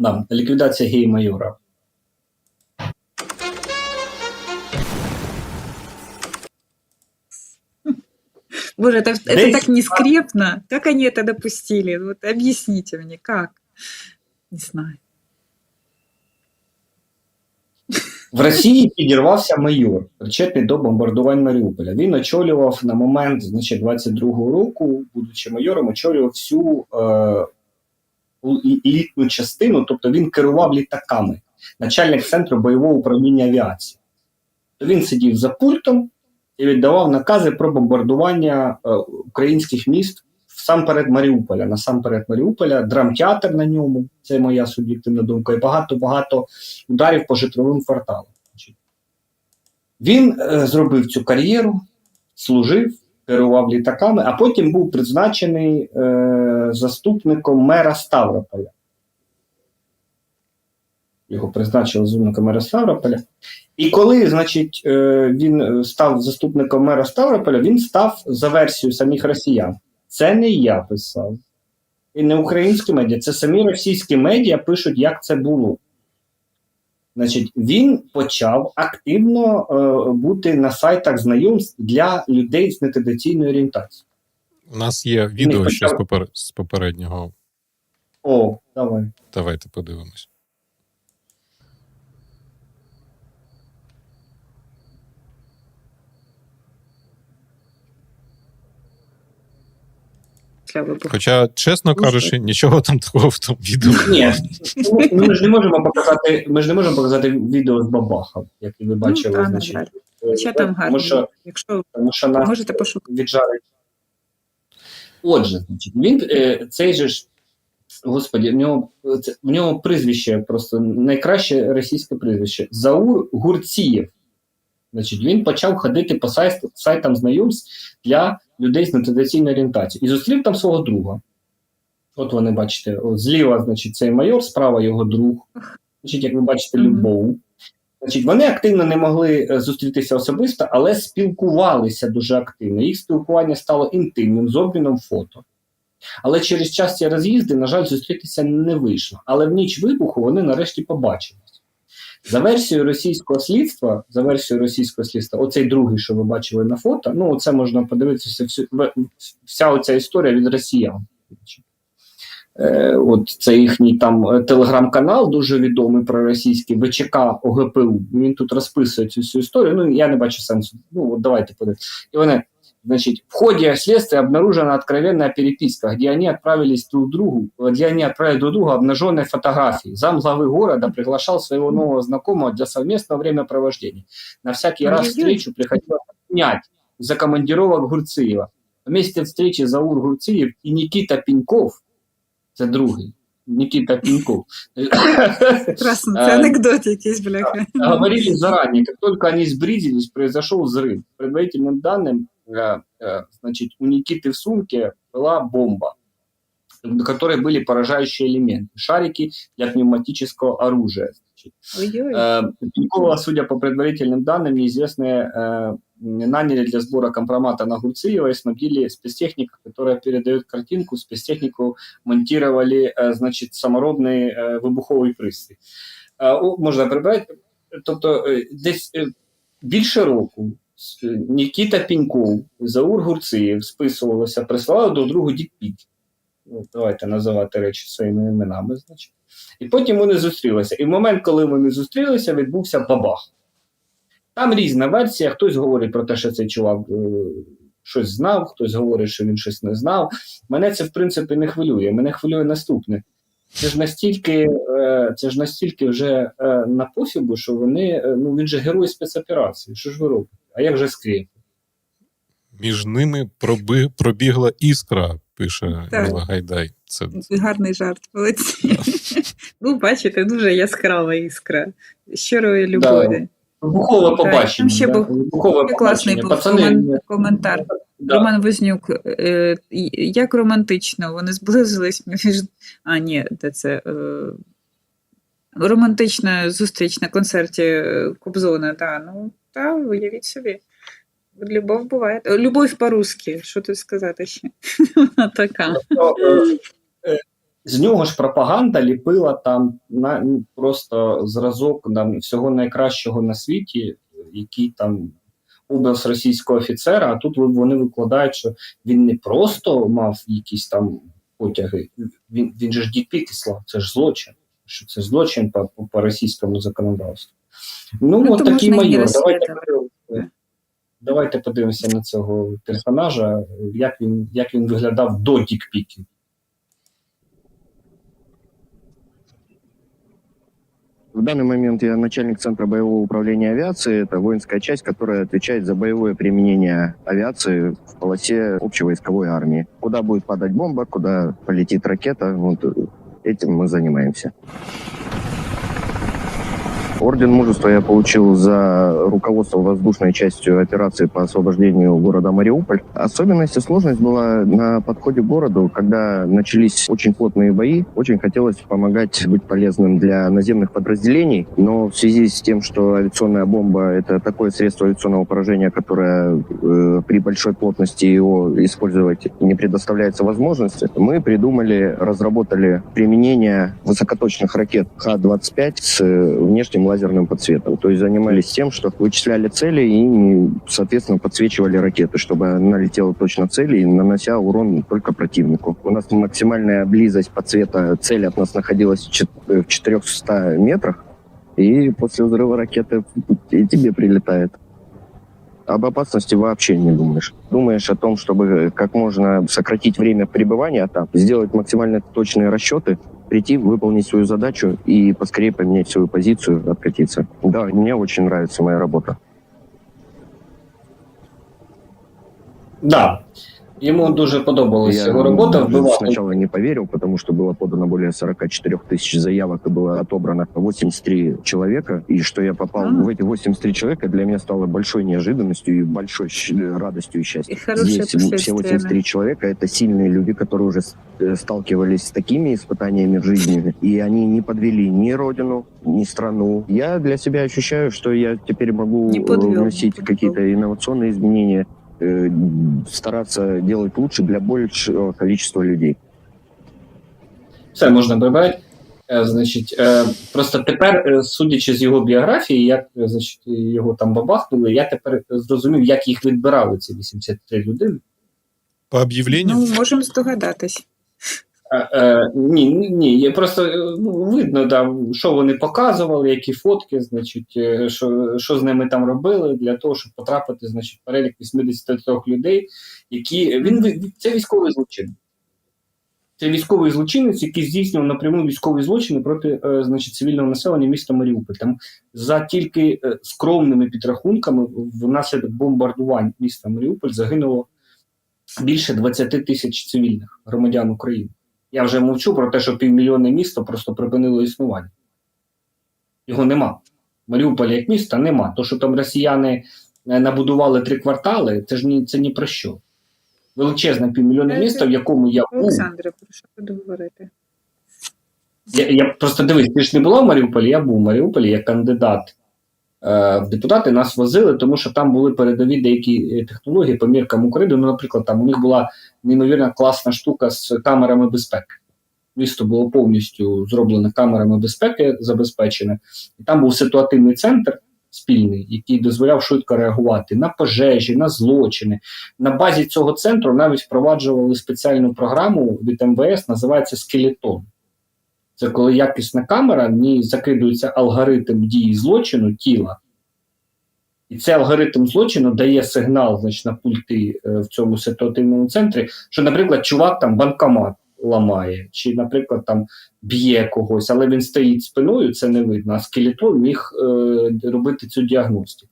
Да, ліквідація гей-майора. Боже, это, это Здесь- так нескрепно. Как они это допустили? Вот объясните мне, как? Не знаю. В Росії підірвався майор, причетний до бомбардувань Маріуполя. Він очолював на момент значить, 22-го року, будучи майором, очолював всю е, у- елітну частину, тобто він керував літаками, начальник центру бойового управління авіації. То він сидів за пультом і віддавав накази про бомбардування е, українських міст всамперед Маріуполя. Насамперед Маріуполя, драмтеатр на ньому, це моя суб'єктивна думка, і багато-багато ударів по житловим кварталам. Він е, зробив цю кар'єру, служив, керував літаками, а потім був призначений е, заступником мера Ставрополя. Його призначили заступником мера Ставрополя. І коли, значить, е, він е, став заступником мера Ставрополя, він став за версією самих росіян. Це не я писав. І не українські медіа, це самі російські медіа пишуть, як це було. Значить, він почав активно е, бути на сайтах знайомств для людей з нетрадиційною орієнтацією. У нас є відео ще з, попер... з попереднього. О, давай. Давайте подивимось. Для вибуху. Хоча, чесно кажучи, нічого там такого в тому відео. Ні, ну, ми ж не можемо показати, ми ж не можемо показати відео з бабахом, як і ви бачили. ну, та, значить, на жаль. е, Хоча там тому що, Якщо тому що нас можете пошукати. віджарить. Отже, значить, він е, цей же ж. Господі, в нього це в нього прізвище просто найкраще російське прізвище Заур Гурцієв. Значить, він почав ходити по сайт, сайтам знайомств для людей з нетрадиційною орієнтацією. І зустрів там свого друга. От вони бачите, от зліва, значить, цей майор, справа його друг. Значить, як ви бачите, Любов. Значить, вони активно не могли е, зустрітися особисто, але спілкувалися дуже активно. Їх спілкування стало інтимним з обміном фото. Але через час ці роз'їзди, на жаль, зустрітися не вийшло. Але в ніч вибуху вони нарешті побачились. За версією російського слідства, за версією російського слідства, оцей другий, що ви бачили на фото, ну це можна подивитися, всю, вся оця історія від росіян. Е, от це їхній там е, телеграм-канал, дуже відомий проросійський ВЧК ОГПУ. Він тут розписує цю всю історію. Ну я не бачу сенсу. Ну от давайте подивимося. І вони, значить, в ході следствия обнаружена откровенная переписка, где они отправились друг другу, где они отправили друг другу обнаженные фотографии. Зам главы города приглашал своего нового знакомого для совместного времяпровождения. На всякий раз встречу приходилось снять за командировок Гурциева. Вместе встречи Заур Гурциев и Никита Пеньков, це другий, Никита Пеньков, Е, це анекдот якийсь, бляха. говорили заранее, как только они сблизились, произошел взрыв. Предварительным данным, значит, у Никиты в сумке была бомба, на которой были поражающие элементы, шарики для пневматического оружия. Ой-ой. Э, Пенькова, судя по предварительным данным, неизвестные э, наняли для сбора компромата на Гурциева и снабдили спецтехника, которая передает картинку. Спецтехнику монтировали, э, значит, саморобний вибуховий пристрій. Е, о, Можна прибрати. Тобто, десь більше року Нікіта Піньков, Заур Гурциєв списувалося, прислали до другу діпік. Ну, давайте називати речі своїми іменами, значить. І потім вони зустрілися. І в момент, коли вони зустрілися, відбувся бабах. Там різна версія. Хтось говорить про те, що цей чувак е, щось знав, хтось говорить, що він щось не знав. Мене це в принципі не хвилює. Мене хвилює наступне. Це ж настільки, е, це ж настільки вже е, на пофігу, що вони, ну він же герой спецоперації. Що ж ви робите? А як же скріп? Між ними проби... пробігла іскра, пише Так. Гайдай. Це Гарний жарт, молодці. Ну, бачите, дуже яскрава іскра. Щирої любові. Вибухове Так, побачення. там ще да? був Вибухове класний побачення. був Пацани, коментар. да. Роман Вознюк, е, як романтично, вони зблизились між. А, ні, де це. Е, романтична зустріч на концерті е, Кобзона, так, ну, та, уявіть собі. Любов буває. Любов по-русски, що тут сказати ще? Вона така. Тобто, е, е, з нього ж пропаганда ліпила там на ну, просто зразок там, всього найкращого на світі, який там образ російського офіцера. А тут вони викладають, що він не просто мав якісь там потяги, він, він же ж діпіки слав, це ж злочин. Що це злочин по, по, по російському законодавству. Ну, Ну, от то такий можна і не майор. Давайте розслідувати. подивимося. Давайте подивимося на цього персонажа, як він, як він виглядав до дікпіків. В данный момент я начальник Центра боевого управления авиации. Это воинская часть, которая отвечает за боевое применение авиации в полосе общевойсковой армии. Куда будет падать бомба, куда полетит ракета, вот э, этим мы занимаемся. Орден мужества я получил за руководство воздушной частью операции по освобождению города Мариуполь. Особенность и сложность была на подходе к городу, когда начались очень плотные бои. Очень хотелось помогать, быть полезным для наземных подразделений, но в связи с тем, что авиационная бомба — это такое средство авиационного поражения, которое э, при большой плотности его использовать не предоставляется возможности, мы придумали, разработали применение высокоточных ракет Х-25 с э, внешним лазерным подсветом. То есть занимались тем, что вычисляли цели и, соответственно, подсвечивали ракеты, чтобы она летела точно цели, нанося урон только противнику. У нас максимальная близость подсвета цели от нас находилась в чет- в 400 метрах, и после взрыва ракеты и тебе прилетает. Об опасности вообще не думаешь. Думаешь о том, чтобы как можно сократить время пребывания там, сделать максимально точные расчеты, прийти, выполнить свою задачу и поскорее поменять свою позицию, откатиться. Да, мне очень нравится моя работа. Да. Йому дуже подобалася Я його робота, вбивати. сначала не поверил, потому что было подано более 44 тысяч заявок и было отобрано 83 человека. И что я попал А. в эти 83 человека, для меня стало большой неожиданностью и большой щ- радостью и счастьем. И Здесь все последствие, 83 человека — это сильные люди, которые уже э, сталкивались с такими испытаниями в жизни, и они не подвели ни родину, ни страну. Я для себя ощущаю, что я теперь могу э, вносить какие-то инновационные изменения, э, стараться делать лучше для большего количества людей. Все можна прибрати. Е, Значить, е, просто тепер, е, судячи з його біографії, як значить, його там бабахнули, я тепер зрозумів, як їх відбирали, ці 83 людини. По об'явленню? Ну, можемо здогадатись. Е, ні, ні, ні, є просто е, ну, видно, да, що вони показували, які фотки, значить, е, що, що з ними там робили, для того, щоб потрапити, значить, в перелік 83 людей, які він це військовий злочин. Це військовий злочинець, який здійснював напряму військові злочини проти значить, цивільного населення міста Маріуполь. Там за тільки скромними підрахунками внаслідок бомбардувань міста Маріуполь загинуло більше 20 тисяч цивільних громадян України. Я вже мовчу про те, що півмільйонне місто просто припинило існування. Його нема. Маріуполя як міста нема. То, що там росіяни е, набудували три квартали, це ж ні, це ні про що. Величезне півмільйонне місто, в якому я був. Олександре, про що буду говорити? Я, я просто дивись, ти ж не була в Маріуполі, я був в Маріуполі як кандидат е, в депутати. Нас возили, тому що там були передові деякі е, технології по міркам України. Ну, наприклад, там у них була неймовірна класна штука з камерами безпеки. Місто було повністю зроблене камерами безпеки, забезпечене, і там був ситуативний центр спільний, який дозволяв швидко реагувати на пожежі, на злочини. На базі цього центру навіть впроваджували спеціальну програму від МВС, називається Скелетон. Це коли якісна камера, в ній закидується алгоритм дії злочину тіла, і цей алгоритм злочину дає сигнал значить, на пульти е, в цьому ситуативному центрі, що, наприклад, чувак там банкомат ламає, чи, наприклад, там б'є когось, але він стоїть спиною, це не видно. А скелетон міг е, робити цю діагностику.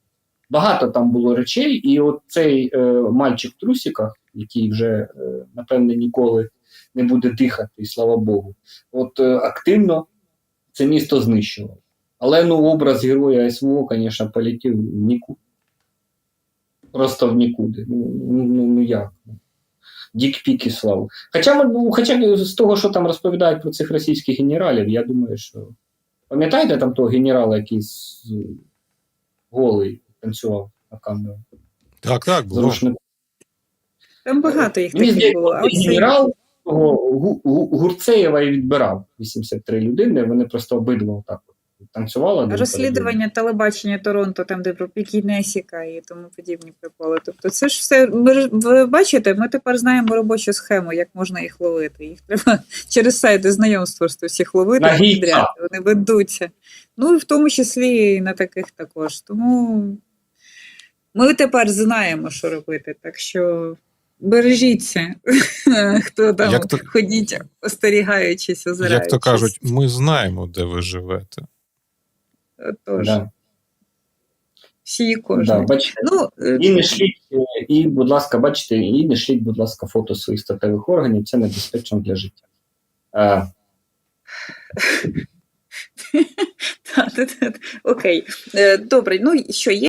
Багато там було речей, і от цей е, мальчик в трусіках, який вже, е, напевне, ніколи не буде дихати, і слава Богу, от е, активно це місто знищував. Але ну, образ героя СВО, звісно, полетів в нікуди. Просто в нікуди. Ну, ну, ну, ну як? Дік-піки славу. Хоча, ну, хоча з того, що там розповідають про цих російських генералів, я думаю, що. Пам'ятаєте там того генерала, який з... голий танцював на камеру? Так, так, було. Там багато їх Мені таких здається, було. А генерал того Гу- Гу- Гурцеєва і відбирав 83 людини. Вони просто обидва так от танцювали. один Розслідування телебачення Торонто, там, де про Пікінесіка і тому подібні приколи. Тобто, це ж все. Ви, ви бачите, ми тепер знаємо робочу схему, як можна їх ловити. Їх треба через сайти знайомства всіх ловити На підряд. Вони ведуться. Ну і в тому числі і на таких також. Тому ми тепер знаємо, що робити. Так що бережіться, хто там Як то- ходіть, остерігаючись, озираючись. Як то кажуть, ми знаємо, де ви живете. Отож, Да, всі і да, кожен. бачите, Ну, і не шліть, і, будь ласка, бачите, і не шліть, будь ласка, фото своїх статевих органів, це небезпечно для життя. А... Окей. Е, Добре, ну що є?